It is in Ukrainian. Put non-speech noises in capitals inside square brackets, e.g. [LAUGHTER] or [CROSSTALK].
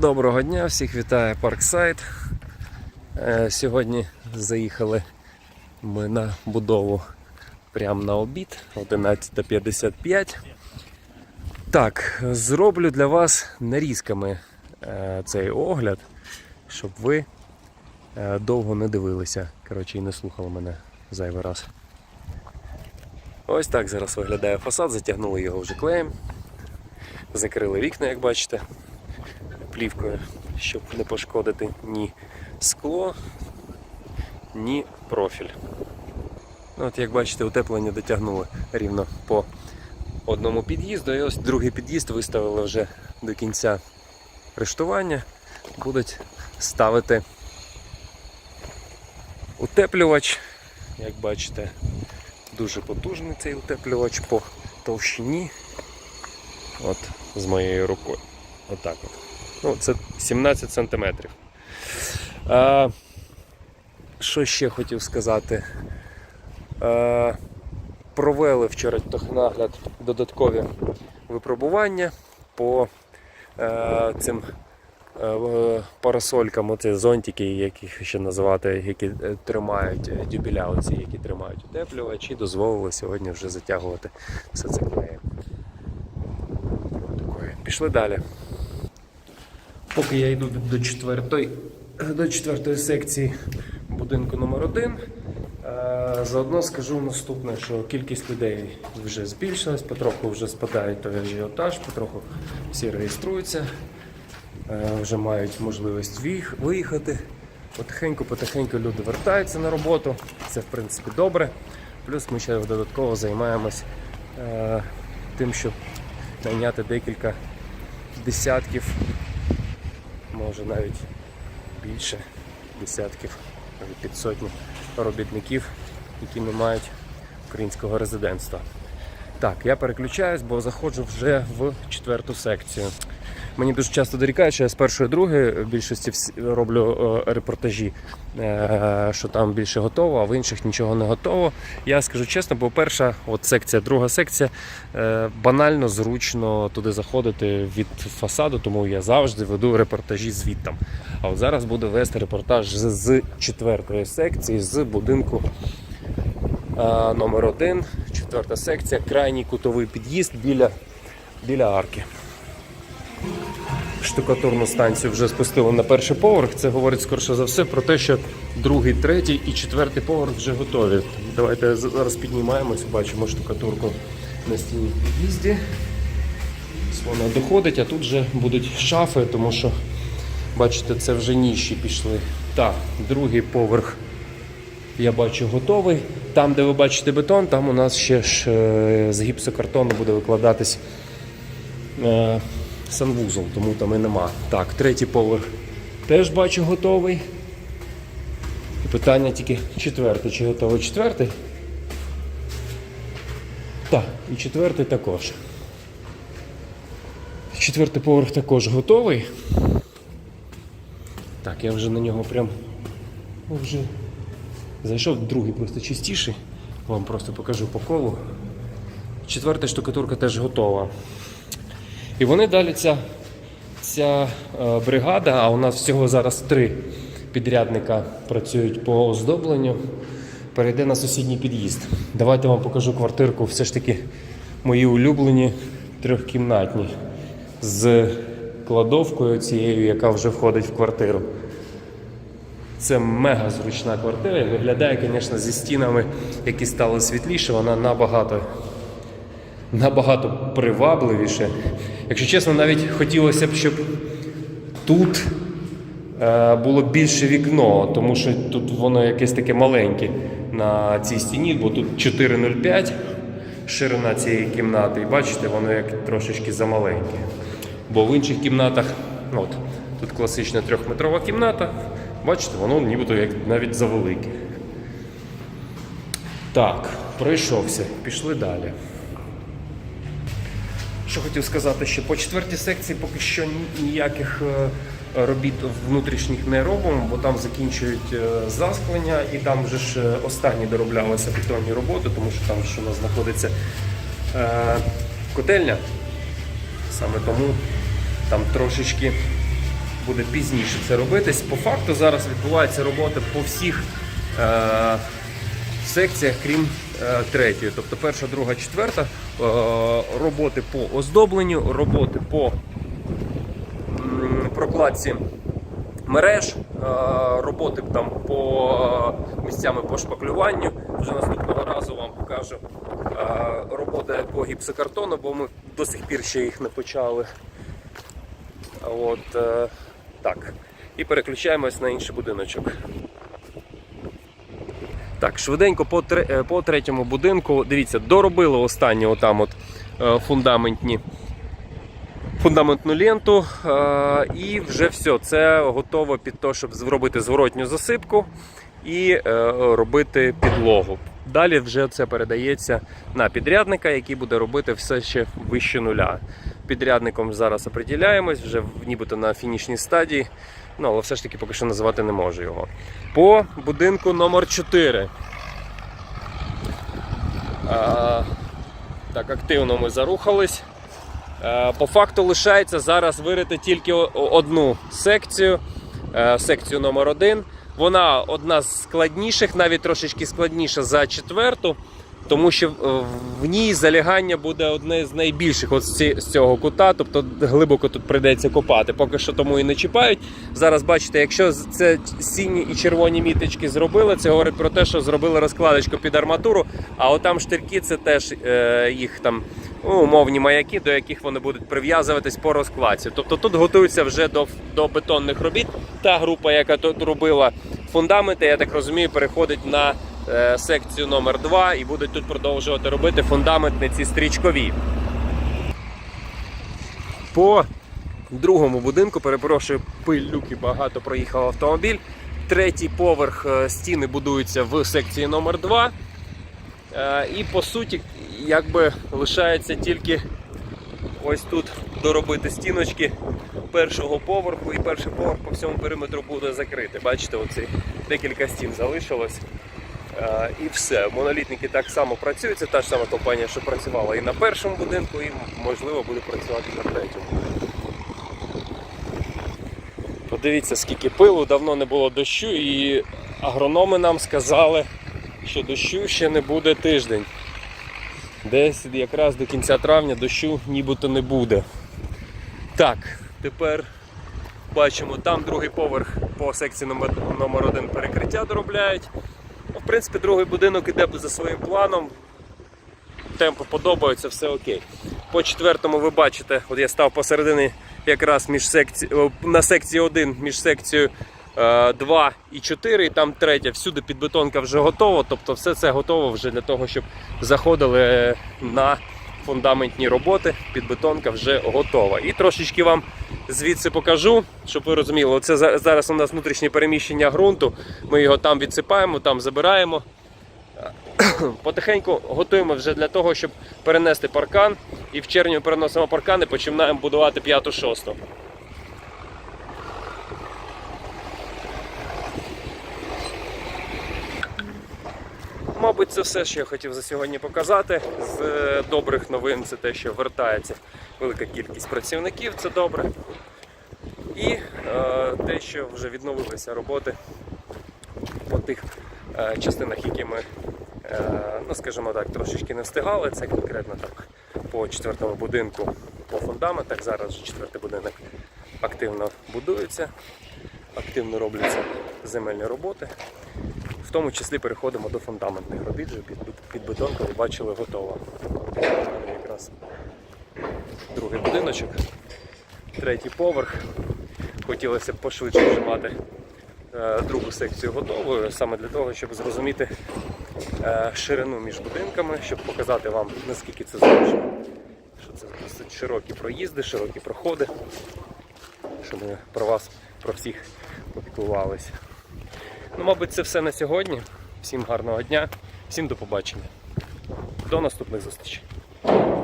Доброго дня, всіх вітає Парксайд. Е, Сьогодні заїхали ми на будову прямо на обід 11.55. Так, зроблю для вас нарізками е, цей огляд, щоб ви е, довго не дивилися. Коротше, і не слухали мене зайвий раз. Ось так зараз виглядає фасад, затягнули його вже клеєм. Закрили вікна, як бачите плівкою, щоб не пошкодити ні скло, ні профіль. Ну, От, як бачите, утеплення дотягнули рівно по одному під'їзду. І ось другий під'їзд виставили вже до кінця рештування. Будуть ставити утеплювач. Як бачите, дуже потужний цей утеплювач по товщині. От з моєю рукою. Отак от. Ну, це 17 сантиметрів. А, що ще хотів сказати? А, провели вчора технагляд додаткові випробування по е, цим е, парасолькам, оці зонтики, яких ще називати, які е, тримають дюбеля, оці, які тримають утеплювачі, дозволили сьогодні вже затягувати все це клеєм. Пішли далі. Поки я йду до четвертої, до четвертої секції будинку номер 1 заодно скажу наступне, що кількість людей вже збільшилась, потроху вже спадає той ажіотаж, потроху всі реєструються, е, вже мають можливість виїхати. Потихеньку, потихеньку люди вертаються на роботу. Це в принципі добре. Плюс ми ще додатково займаємось е, тим, щоб найняти декілька десятків може навіть більше десятків, навіть під сотні робітників, які не мають українського резидентства. Так, я переключаюсь, бо заходжу вже в четверту секцію. Мені дуже часто дорікають, що я з першої другої в більшості роблю е, репортажі, е, що там більше готово, а в інших нічого не готово. Я скажу чесно, бо перша от секція, друга секція е, банально зручно туди заходити від фасаду, тому я завжди веду репортажі звідтам. А от зараз буду вести репортаж з, четвертої секції, з будинку номер 1 четверта секція, крайній кутовий під'їзд біля, біля арки штукатурну станцію вже спустили на перший поверх. Це говорить скорше за все про те, що другий, третій і четвертий поверх вже готові. Давайте зараз піднімаємось, бачимо штукатурку на стіні в під'їзді. Вона доходить, а тут вже будуть шафи, тому що, бачите, це вже ніші пішли. Так, другий поверх. Я бачу готовий. Там, де ви бачите бетон, там у нас ще ж е, з гіпсокартону буде викладатись е, санвузол, тому там і нема. Так, третій поверх теж бачу готовий. І питання тільки четвертий. Чи готовий четвертий? Так, і четвертий також. Четвертий поверх також готовий. Так, я вже на нього прям ну, вже зайшов, другий просто чистіший. Вам просто покажу по колу. Четверта штукатурка теж готова. І вони далі ця, ця е, бригада, а у нас всього зараз три підрядника працюють по оздобленню, перейде на сусідній під'їзд. Давайте вам покажу квартирку, все ж таки мої улюблені трьохкімнатні з кладовкою цією, яка вже входить в квартиру. Це мега зручна квартира і виглядає, звісно, зі стінами, які стали світліше, вона набагато набагато привабливіше. Якщо чесно, навіть хотілося б, щоб тут е, було більше вікно, тому що тут воно якесь таке маленьке на цій стіні, бо тут 4,05 ширина цієї кімнати. І бачите, воно як трошечки замаленьке. Бо в інших кімнатах, от, тут класична трьохметрова кімната, бачите, воно нібито як навіть завелике. Так, пройшовся, пішли далі. Що хотів сказати, що по четвертій секції поки що ніяких е, робіт внутрішніх не робимо, бо там закінчують е, засклення і там вже ж е, останні дороблялися бетонні роботи, тому що там ще у нас знаходиться котельня. Саме тому там трошечки буде пізніше це робитись. По факту зараз відбувається робота по всіх секціях, крім третьої. Тобто перша, друга, четверта. Е, роботи по оздобленню, роботи по прокладці мереж, е, роботи там по е, місцями по шпаклюванню. Вже наступного разу вам покажу е, роботи по гіпсокартону, бо ми до сих пір ще їх не почали. От, е, так. І переключаємось на інший будиночок. Так, швиденько по, е, по третьому будинку. Дивіться, доробили останні отам от е, фундаментні фундаментну ленту, е, і вже все. Це готово під те, щоб зробити зворотню засипку і робити підлогу. Далі вже це передається на підрядника, який буде робити все ще вище нуля. Підрядником зараз оприділяємось, вже нібито на фінішній стадії, ну але все ж таки поки що називати не можу його. По будинку номер 4. А, так, активно ми зарухались. Е, По факту лишається зараз вирити тільки одну секцію, е, секцію номер 1 Вона одна з складніших, навіть трошечки складніша за четверту, тому що е, в ній залягання буде одне з найбільших от з цього кута, тобто глибоко тут прийдеться копати. Поки що тому і не чіпають. Зараз бачите, якщо це сіні і червоні міточки зробили, це говорить про те, що зробили розкладочку під арматуру, а отам штирки це теж е, їх там ну, умовні маяки, до яких вони будуть прив'язуватись по розкладці. Тобто тут готуються вже до, до бетонних робіт. Та група, яка тут робила фундаменти, я так розумію, переходить на секцію номер 2 і будуть тут продовжувати робити фундаментні ці стрічкові. По другому будинку, перепрошую, пилюки багато проїхав автомобіль. Третій поверх е, стіни будуються в секції номер 2 Е, І по суті, якби лишається тільки ось тут доробити стіночки першого поверху, і перший поверх по всьому периметру буде закритий. Бачите, оці декілька стін залишилось. І все. Монолітники так само працюють. Це та ж сама компанія, що працювала і на першому будинку, і можливо буде працювати на третьому. Подивіться, скільки пилу, давно не було дощу, і агрономи нам сказали, що дощу ще не буде тиждень. Десь якраз до кінця травня дощу нібито не буде. Так, тепер бачимо, там другий поверх по секції номер 1 перекриття доробляють. В принципі, другий будинок іде за своїм планом. Темпи подобаються, все окей. По четвертому ви бачите, от я став посередині якраз між секці... на секції 1 між секцією е, 2 і 4, і там третя. Всюди підбетонка вже готова. Тобто все це готово вже для того, щоб заходили на фундаментні роботи. Підбетонка вже готова. І трошечки вам звідси покажу, щоб ви розуміли, оце зараз у нас внутрішнє переміщення ґрунту. Ми його там відсипаємо, там забираємо. [CLEARS THROAT] Потихеньку готуємо вже для того, щоб перенести паркан. І в червні переносимо паркан і починаємо будувати п'яту-шосту. Мабуть, це все, що я хотів за сьогодні показати. З е, добрих новин це те, що вертається велика кількість працівників, це добре. І е, те, що вже відновилися роботи по тих е, частинах, які ми, е, ну скажімо так, трошечки не встигали. Це конкретно так по четвертому будинку по фундаментах. Зараз вже четвертий будинок активно будується, активно робляться земельні роботи. В тому числі переходимо до фундаментних робіт, вже під, під бетонку ви бачили готово. Якраз другий будиночок, третій поверх. Хотілося б пошвидше вже мати е, другу секцію готовою, саме для того, щоб зрозуміти е, ширину між будинками, щоб показати вам наскільки це зручно. Що це досить широкі проїзди, широкі проходи, щоб ми про вас, про всіх попіклувалися. Ну, мабуть, це все на сьогодні. Всім гарного дня, всім до побачення. До наступних зустрічей.